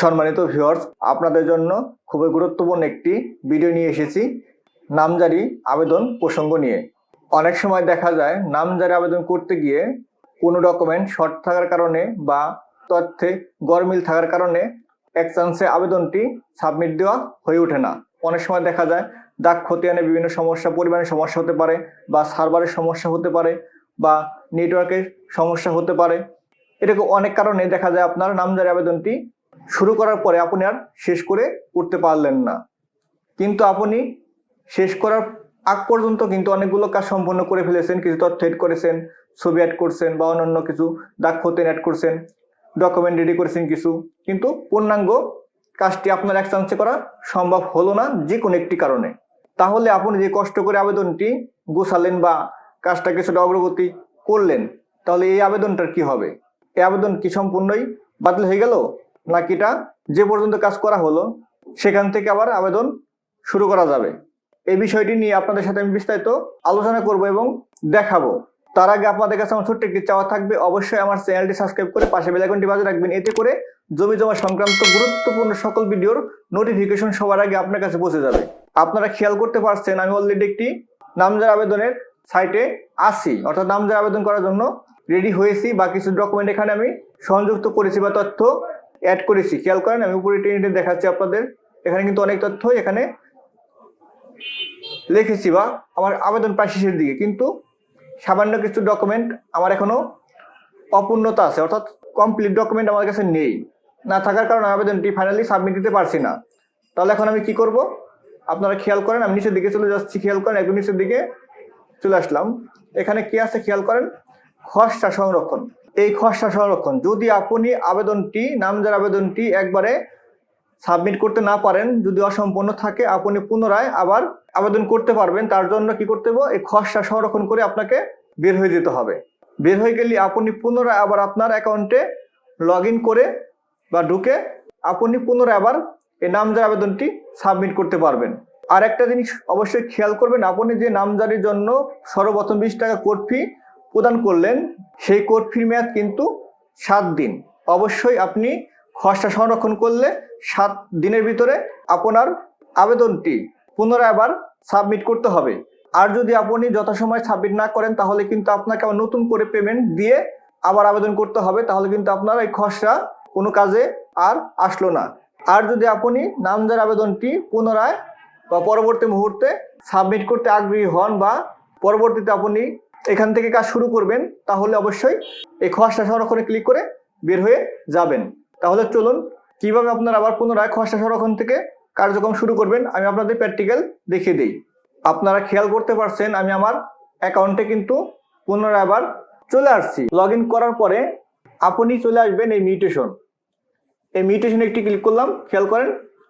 সম্মানিত ভিউয়ার্স আপনাদের জন্য খুবই গুরুত্বপূর্ণ একটি ভিডিও নিয়ে এসেছি, নামজারি আবেদন প্রসঙ্গ নিয়ে। অনেক সময় দেখা যায়, নামজারি আবেদন করতে গিয়ে কোনো ডকুমেন্ট শর্ট থাকার কারণে বা তথ্যে গরমিল থাকার কারণে এক চান্সে আবেদনটি সাবমিট দেওয়া হয়ে ওঠে না। অনেক সময় দেখা যায়, দাগ খতিয়ানে বিভিন্ন সমস্যা পরিমাণের সমস্যা হতে পারে বা সার্ভারের সমস্যা হতে পারে বা নেটওয়ার্কের সমস্যা হতে পারে। এরকম অনেক কারণে দেখা যায় আপনার নামজারি আবেদনটি শুরু করার পরে আপনি আর শেষ করে উঠতে পারলেন না। কিন্তু আপনি শেষ করার আগ পর্যন্ত কিন্তু অনেকগুলো কাজ সম্পন্ন করে ফেলেছেন, কিছু তথ্য এড করেছেন, ছবি অ্যাড করছেন বা অন্যান্য কিছু দাগ খতিয়ান অ্যাড করছেন ডকুমেন্ট রেডি করেছেন কিছু। কিন্তু পূর্ণাঙ্গ কাজটি আপনার এক চান্সে করা সম্ভব হলো না যে কোনো একটি কারণে। তাহলে আপনি যে কষ্ট করে আবেদনটি গোছালেন বা কাজটা কিছুটা অগ্রগতি করলেন, তাহলে এই আবেদনটার কি হবে? এই আবেদন কি সম্পূর্ণই বাতিল হয়ে গেল? নাকি এটা যে পর্যন্ত কাজ করা হলো, সেখান থেকে আবার আবেদন শুরু করা যাবে। এই বিষয়টি নিয়ে আপনাদের সাথে আমি বিস্তারিত আলোচনা করব এবং দেখাবো। তার আগে আপনাদের কাছে আমার ছোট্ট একটি চাওয়া থাকবে, অবশ্যই আমার চ্যানেলটি সাবস্ক্রাইব করে পাশে বেলাইকনটি বাজে রাখবেন। এতে করে জমি জমা সংক্রান্ত গুরুত্বপূর্ণ সকল ভিডিওর নোটিফিকেশন সবার আগে আপনার কাছে পৌঁছে যাবে। আপনারা খেয়াল করতে পারছেন, আমি অলরেডি একটি নামজার আবেদনের সাইটে আসি অর্থাৎ নামজার আবেদন করার জন্য রেডি হয়েছি। বা কিছু ডকুমেন্ট এখানে আমি সংযুক্ত করেছি বা তথ্য অ্যাড করেছি। খেয়াল করেন, আমি উপরে টেনে দেখাচ্ছি আপনাদের। এখানে কিন্তু অনেক তথ্য এখানে লিখেছি বা আমার আবেদন প্রায় শেষের দিকে। কিন্তু সামান্য কিছু ডকুমেন্ট আমার এখনও অপূর্ণতা আছে, অর্থাৎ কমপ্লিট ডকুমেন্ট আমার কাছে নেই। না থাকার কারণে আবেদনটি ফাইনালি সাবমিট দিতে পারছি না। তাহলে এখন আমি কি করব? আপনারা খেয়াল করেন, আমি নিচের দিকে চলে যাচ্ছি, খেয়াল করেন, একদম নিচের দিকে চলে আসলাম। এখানে কি আছে? খেয়াল করেন, খসড়া সংরক্ষণ। এই খসড়া সংরক্ষণ। যদি আপনি আবেদনটি, নামজার আবেদনটি একবারে সাবমিট করতে না পারেন, যদি অসম্পূর্ণ থাকে, আপনি পুনরায় আবার আবেদন করতে পারবেন। তার জন্য কি করতে হবে? এই খসড়া সংরক্ষণ করে আপনাকে বের হয়ে যেতে হবে। বের হয়ে গেলে আপনি পুনরায় আবার আপনার অ্যাকাউন্টে লগ করে বা ঢুকে আপনি পুনরায় আবার এই নামজার আবেদনটি সাবমিট করতে পারবেন। আর একটা জিনিস অবশ্যই খেয়াল করবেন, আপনি যে নামজারির জন্য সর্বপ্রথম বিশ টাকা কোর্ট ফি প্রদান করলেন, সেই কোর্ট ফির মেয়াদ কিন্তু সাত দিন। অবশ্যই আপনি খসড়া সংরক্ষণ করলে সাত দিনের ভিতরে আপনার আবেদনটি পুনরায় আবার সাবমিট করতে হবে। আর যদি আপনি যথাসময় সাবমিট না করেন, তাহলে কিন্তু আপনাকে আবার নতুন করে পেমেন্ট দিয়ে আবার আবেদন করতে হবে। তাহলে কিন্তু আপনার এই খসড়া কোনো কাজে আর আসলো না। আর যদি আপনি নামজার আবেদনটি পুনরায় বা পরবর্তী মুহূর্তে সাবমিট করতে আগ্রহী হন বা পরবর্তীতে আপনি এখান থেকে কাজ শুরু করবেন, তাহলে অবশ্যই এই খসড়া সংরক্ষণে ক্লিক করে বের হয়ে যাবেন। তাহলে চলুন, কীভাবে আপনারা আবার পুনরায় খসড়া সংরক্ষণ থেকে কার্যক্রম শুরু করবেন, আমি আপনাদের প্র্যাকটিক্যাল দেখিয়ে দিই। আপনারা খেয়াল করতে পারছেন, আমি আমার অ্যাকাউন্টে কিন্তু পুনরায় আবার চলে আসছি। লগ করার পরে আপনি চলে আসবেন এই মিউটেশন এই মিউটেশনে একটি ক্লিক করলাম, খেয়াল করেন।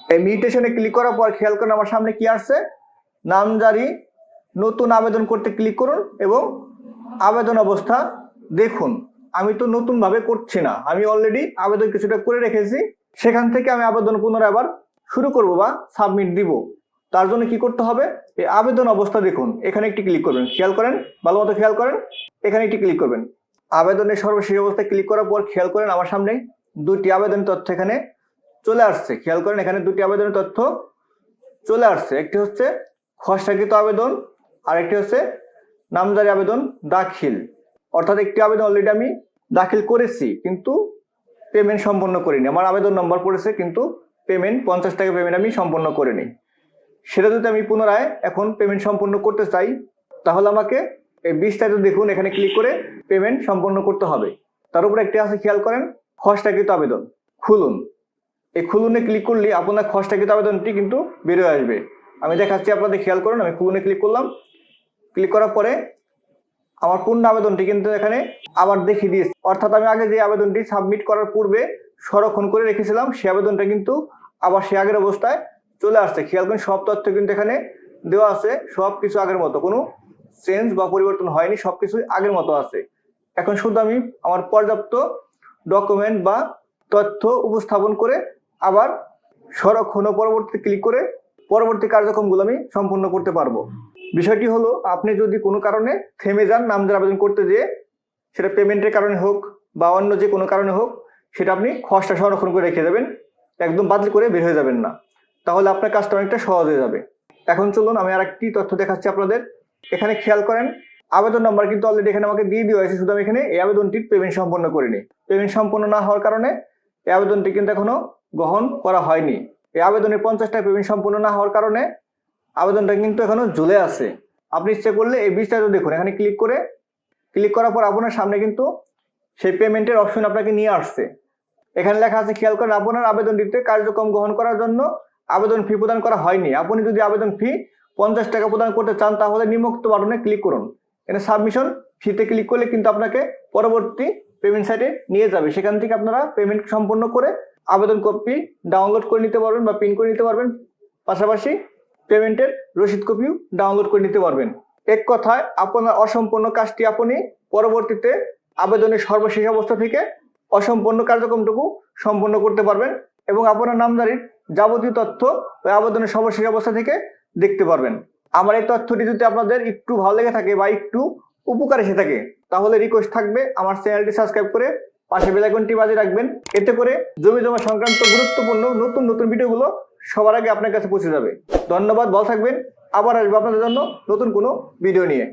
এই মিউটেশনে ক্লিক করার পর খেয়াল করেন, আমার সামনে কি আসছে? নামজারি নতুন আবেদন করতে ক্লিক করুন এবং আবেদন অবস্থা দেখুন। আমি তো নতুন ভাবে করছি না। আমি অলরেডি আবেদন কিছুটা করে রেখেছি। সেখান থেকে আমি আবেদন পুনরায় আবার শুরু করব বা সাবমিট দিব। তার জন্য কি করতে হবে? এই আবেদন অবস্থা দেখুন। এখানে একটি ক্লিক করবেন। খেয়াল করেন? ভালো মতো খেয়াল করেন? এখানে একটি ক্লিক করবেন। আবেদনের সর্বশেষ অবস্থায় ক্লিক করার পর খেয়াল করেন আমার সামনে দুটি আবেদন তথ্য এখানে চলে আসছে। খেয়াল করেন এখানে দুটি আবেদনের তথ্য চলে আসছে। একটি হচ্ছে খসড়াকৃত আবেদন আর একটি হচ্ছে নামজারি আবেদন দাখিল। অর্থাৎ একটি আবেদন অলরেডি আমি দাখিল করেছি, কিন্তু পেমেন্ট সম্পন্ন করিনি। আমার আবেদন নম্বর পড়েছে, কিন্তু পেমেন্ট পঞ্চাশ টাকা পেমেন্ট আমি সম্পন্ন করিনি। সেটা যদি আমি পুনরায় এখন পেমেন্ট সম্পন্ন করতে চাই, তাহলে আমাকে এই বিস্তারিত দেখুন, এখানে ক্লিক করে পেমেন্ট সম্পন্ন করতে হবে। তার উপরে একটি আছে, খেয়াল করেন, খসড়াকৃত আবেদন। খুলুন। এই খুলুনে ক্লিক করলে আপনার খসড়াকৃত আবেদনটি কিন্তু বেরোয় আসবে। আমি দেখাচ্ছি আপনাদের, খেয়াল করুন, আমি খুলুনে ক্লিক করলাম ক্লিক করার পরে আমার পূর্ণ আবেদনটি কিন্তু এখানে আবার দেখিয়ে দিয়েছে। অর্থাৎ আমি আগে যে আবেদনটি সাবমিট করার পূর্বে সংরক্ষণ করে রেখেছিলাম সেই আবেদনটা কিন্তু আবার সে আগের অবস্থায় চলে আসছে। খেয়াল করেন, সব তথ্য কিন্তু এখানে দেওয়া আছে, সব কিছু আগের মতো। কোনো চেঞ্জ বা পরিবর্তন হয়নি সবকিছুই আগের মতো আছে। এখন শুধু আমি আমার পর্যাপ্ত ডকুমেন্ট বা তথ্য উপস্থাপন করে আবার সংরক্ষণ পরবর্তী ক্লিক করে পরবর্তী কার্যক্রমগুলো আমি সম্পূর্ণ করতে পারব। বিষয়টি হলো, আপনি যদি কোনো কারণে থেমে যান নামজার আবেদন করতে যেয়ে, সেটা পেমেন্টের কারণে হোক বা অন্য যে কোনো কারণে হোক, সেটা আপনি খসড়া সংরক্ষণ করে রেখে দেবেন একদম বাতিল করে বের হয়ে যাবেন না। তাহলে আপনার কাজটা অনেকটা সহজ হয়ে যাবে। এখন চলুন, আমি আর একটি তথ্য দেখাচ্ছি আপনাদের। এখানে খেয়াল করেন, আবেদন নাম্বার কিন্তু অলরেডি এখানে আমাকে দিয়ে দেওয়া হয়েছে, শুধু আমি এখানে এই আবেদনটির পেমেন্ট সম্পন্ন করিনি। পেমেন্ট সম্পন্ন না হওয়ার কারণে এই আবেদনটি কিন্তু এখনও গ্রহণ করা হয়নি। এই আবেদনের পঞ্চাশ টাকা পেমেন্ট সম্পূর্ণ না হওয়ার কারণে আবেদনটা কিন্তু এখনও ঝুলে আছে। আপনি ইচ্ছে করলে এই বিস্তারিত দেখুন। এখানে ক্লিক করে ক্লিক করার পর আপনার সামনে কিন্তু সেই পেমেন্টের অপশন আপনাকে নিয়ে আসছে। এখানে লেখা আছে, খেয়াল করেন, আপনার আবেদনটিতে কার্যক্রম গ্রহণ করার জন্য আবেদন ফি প্রদান করা হয়নি। আপনি যদি আবেদন ফি পঞ্চাশ টাকা প্রদান করতে চান, তাহলে নিম্নোক্ত বাটনে ক্লিক করুন। এখানে সাবমিশন ফিতে ক্লিক করলে কিন্তু আপনাকে পরবর্তী পেমেন্ট সাইটে নিয়ে যাবে। সেখান থেকে আপনারা পেমেন্ট সম্পন্ন করে আবেদন কপি ডাউনলোড করে নিতে পারবেন বা প্রিন্ট করে নিতে পারবেন। পাশাপাশি পেমেন্টের রসিদ কপিও ডাউনলোড করে নিতে পারবেন। এক কথায়, আপনার অসম্পূর্ণ কাজটি আপনি পরবর্তীতে আবেদনের সর্বশেষ অবস্থা থেকে অসম্পূর্ণ কার্যক্রমটুকু সম্পন্ন করতে পারবেন এবং আপনার নামজারির যাবতীয় তথ্য ওই আবেদনের সর্বশেষ অবস্থা থেকে দেখতে পারবেন। আমার এই তথ্যটি যদি আপনাদের একটু ভালো লেগে থাকে বা একটু উপকার এসে থাকে, তাহলে রিকোয়েস্ট থাকবে আমার চ্যানেলটি সাবস্ক্রাইব করে পাশে বেলাইকনটি বাজে রাখবেন। এতে করে জমি জমা সংক্রান্ত গুরুত্বপূর্ণ নতুন নতুন ভিডিওগুলো সবার আগে আপনার কাছে পৌঁছে যাবে। ধন্যবাদ, ভালো থাকবেন। আবার আসব আপনাদের জন্য নতুন কোনো ভিডিও নিয়ে।